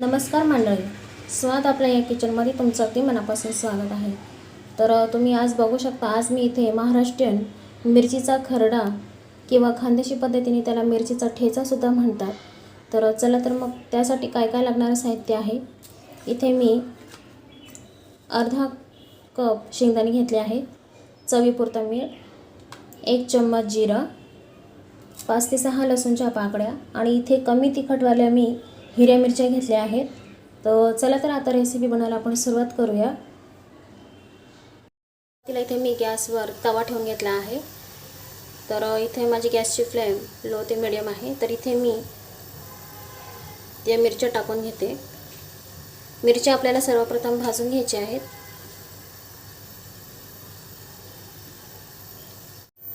नमस्कार मंडळी. स्वाद आपल्या या किचनमध्ये तुमचं अगदी मनापासून स्वागत आहे. तर तुम्ही आज बघू शकता आज मी इथे महाराष्ट्रीयन मिरचीचा खरडा किंवा खानदेशी पद्धतीने त्याला मिरचीचा ठेचासुद्धा म्हणतात. तर चला तर मग त्यासाठी काय काय लागणारं साहित्य आहे? इथे मी अर्धा कप शेंगदाणे घेतले आहे. चवीपुरता मीठ एक चम्मच जिरं पाच ते सहा लसूणच्या पाकड्या आणि इथे कमी तिखटवाल्या मी हिरव्या मिरच्या घेतल्या आहेत. तर चला तर आता रेसिपी बनवायला आपण सुरुवात करूया. तिला इथे मी गॅसवर तवा ठेवून घेतला आहे. तर इथे माझी गॅसची फ्लेम लो ते मिडियम आहे. तर इथे मी त्या मिरच्या टाकून घेते. मिरच्या आपल्याला सर्वप्रथम भाजून घ्यायच्या आहेत.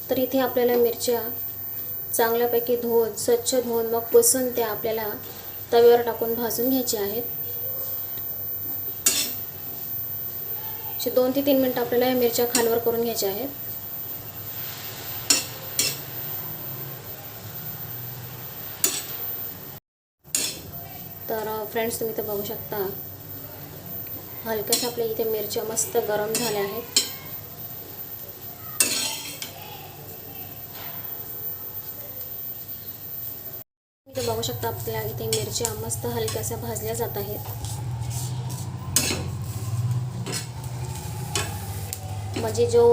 तर इथे आपल्याला मिरच्या चांगल्यापैकी धुवून स्वच्छ धुवून मग पुसून त्या आपल्याला तव्यावर टाकून भाजून घ्यायचे आहेत. असे दोन ते तीन मिनटं आपल्याला या मिरच्या खालवर करून घ्यायच्या आहेत. तर फ्रेंड्स तुम्ही तर बघू शकता हलक्याच आपल्या इथे मिरच्या मस्त गरम झाल्या आहेत. तुम्ही बघू शकता आपल्या इथे मिरच्या मस्त हलक्याशा भाजल्या जात आहेत. म्हणजे जो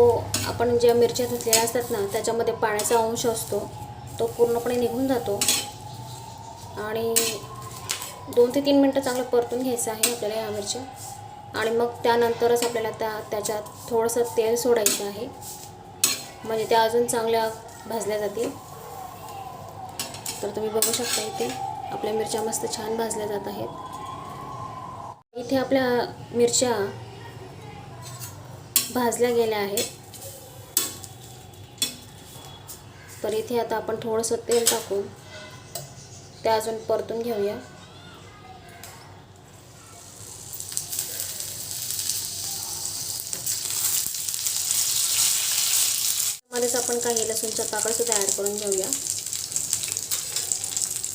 आपण ज्या मिरच्या धुतलेल्या असतात ना त्याच्यामध्ये पाण्याचा अंश असतो तो पूर्णपणे निघून जातो. आणि दोन ते तीन मिनटं चांगलं परतून घ्यायचं आहे आपल्याला या मिरच्या. आणि मग त्यानंतरच आपल्याला त्या त्याच्यात थोडंसं तेल सोडायचं आहे. म्हणजे त्या अजून चांगल्या भाजल्या जातील. तर तुम्ही बघू शकता इथे आपल्या मिरच्या मस्त छान भाजल्या जात आहेत. इथे आपल्या मिरच्या भाजल्या गेल्या आहेत. तर इथे आता आपण थोडंसं तेल टाकून त्या अजून परतून घेऊया. मध्येच आपण काही लसूणच्या पाकळ ॲड करून घेऊया.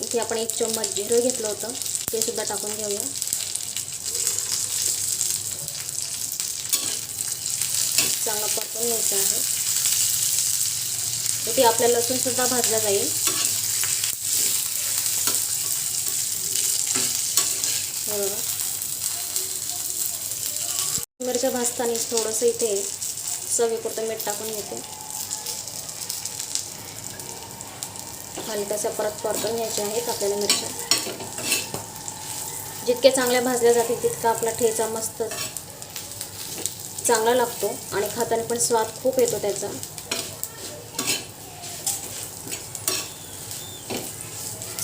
इथे आपण एक चम्मच जिरं घेतलं होतं. ते सुद्धा टाकून घेऊया. चांगलं परतून घ्यायचं आहे. इथे आपल्या लसूण सुद्धा भाजला जाईल. हे मिरच्या भाजताना थोडंसं इथे चवीपुरतं मीठ टाकून घेते. हलक्याशा परत परतून घ्यायचे आहेत आपल्याला मिरच्या. जितक्या चांगल्या भाजल्या जातील तितका आपला ठेचा मस्त चांगला लागतो आणि खाताना पण स्वाद खूप येतो त्याचा.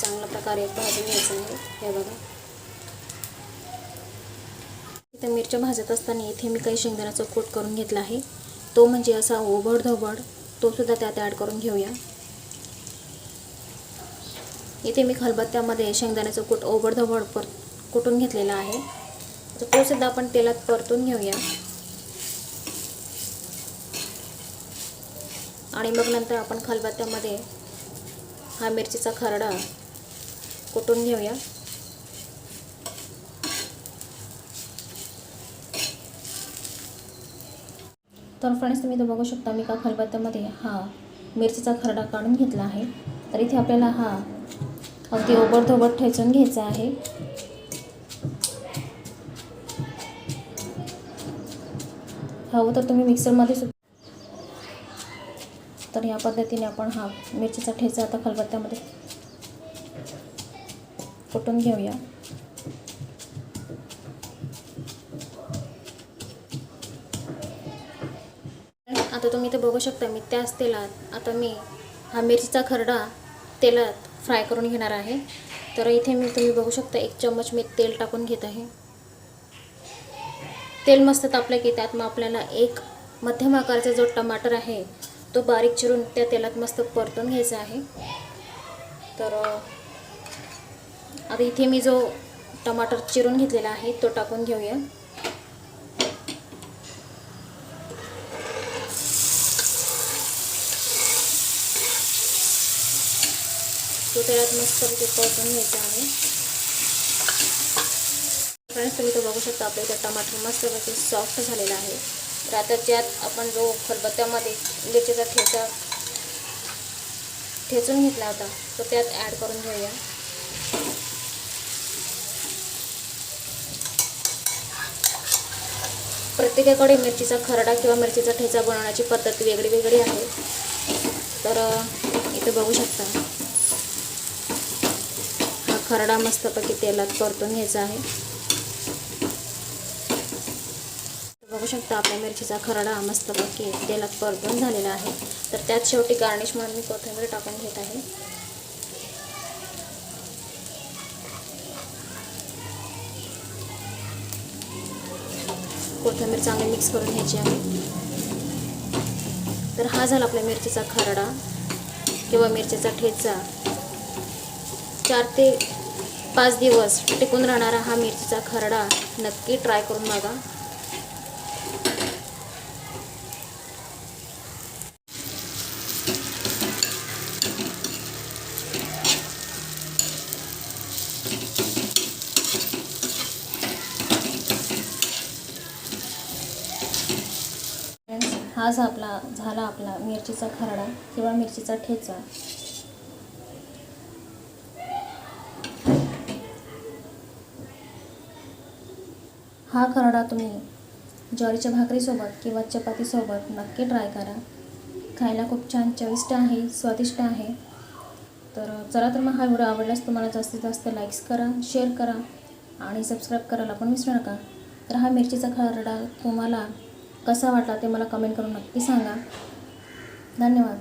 चांगल्या प्रकारे भाजून घ्यायचं आहे. हे बघा. इथे मिरच्या भाजत असताना इथे मी काही शेंगदाण्याचा कूट करून घेतला आहे. तो म्हणजे असा ओबड धोबड तो सुद्धा त्यात ॲड करून घेऊया. इथे मी खलबत्त्यामध्ये शेंगदाण्याचं कूट ओबडधोबड पर कुटून घेतलेला आहे. तर तोसुद्धा आपण तेलात परतून घेऊया. आणि मग नंतर आपण खलबत्त्यामध्ये हा मिरचीचा खरडा कुटून घेऊया. तर फ्रेंड्स तुम्ही तो बघू शकता मी का खलबत्त्यामध्ये हा मिरचीचा खरडा काढून घेतला आहे. तर इथे आपल्याला हा अगदी ओबडधोबड ठेचून घ्यायचं आहे. हवं तर तुम्ही मिक्सरमध्ये सुद्धा तर या पद्धतीने आपण हा मिरचीचा ठेचा आता खलबत्त्यामध्ये कुटून घेऊया. आता तुम्ही ते बघू शकता मी त्याच तेलात आता मी हा मिरचीचा खरडा तेलात फ्राय करून घेणार आहे. तर इथे मी तुम्ही बघू शकता एक चम्मच मी तेल टाकून घेत आहे. तेल मस्त तापलं की त्यात मग आपल्याला एक मध्यम आकाराचा जो टमाटर आहे तो बारीक चिरून त्या तेलात मस्त परतून घ्यायचा आहे. तर आता इथे मी जो टमाटर चिरून घेतलेला आहे तो टाकून घेऊया. तो तेलात मस्त परतून घ्यायचा आहे. फ्रेंड्स तुम्ही तो बघू शकता आपल्या इथं टमाटर मस्तपैकी सॉफ्ट झालेला आहे. तर आता ज्यात आपण जो खलबत्त्यामध्ये मिरचीचा ठेचा ठेचून घेतला होता तो त्यात ॲड करून घेऊया. प्रत्येकाकडे मिरचीचा खरडा किंवा मिरचीचा ठेचा बनवण्याची पद्धत वेगळी वेगळी आहे. तर इथं बघू शकता. खरडा मस्तपैकी तेलात परतून घ्यायचा आहे. बघू शकता आपल्या मिरचीचा खरडा मस्तपैकी तेलात परतून झालेला आहे. तर त्यात शेवटी गार्निश म्हणून मी कोथिंबीर टाकून घेत आहे. कोथिंबीर चांगली मिक्स करून घ्यायची आहे. तर हा झाला आपल्या मिरचीचा खरडा किंवा मिरचीचा ठेचा. चार ते पाच दिवस टिकून राहणारा हा मिरचीचा खरडा नक्की ट्राय करून बघा. हाच आपला झाला आपला मिरचीचा खरडा किंवा मिरचीचा ठेचा. हा खरडा तुम्ही ज्वारीच्या भाकरीसोबत किंवा चपातीसोबत नक्की ट्राय करा. खायला खूप छान चविष्ट आहे स्वादिष्ट आहे. तर चला तर मग हा व्हिडिओ आवडल्यास तुम्हाला जास्तीत जास्त लाईक्स करा शेअर करा आणि सबस्क्राईब करायला पण विसरू नका. तर हा मिरचीचा खरडा तुम्हाला कसा वाटला ते मला कमेंट करून नक्की सांगा. धन्यवाद.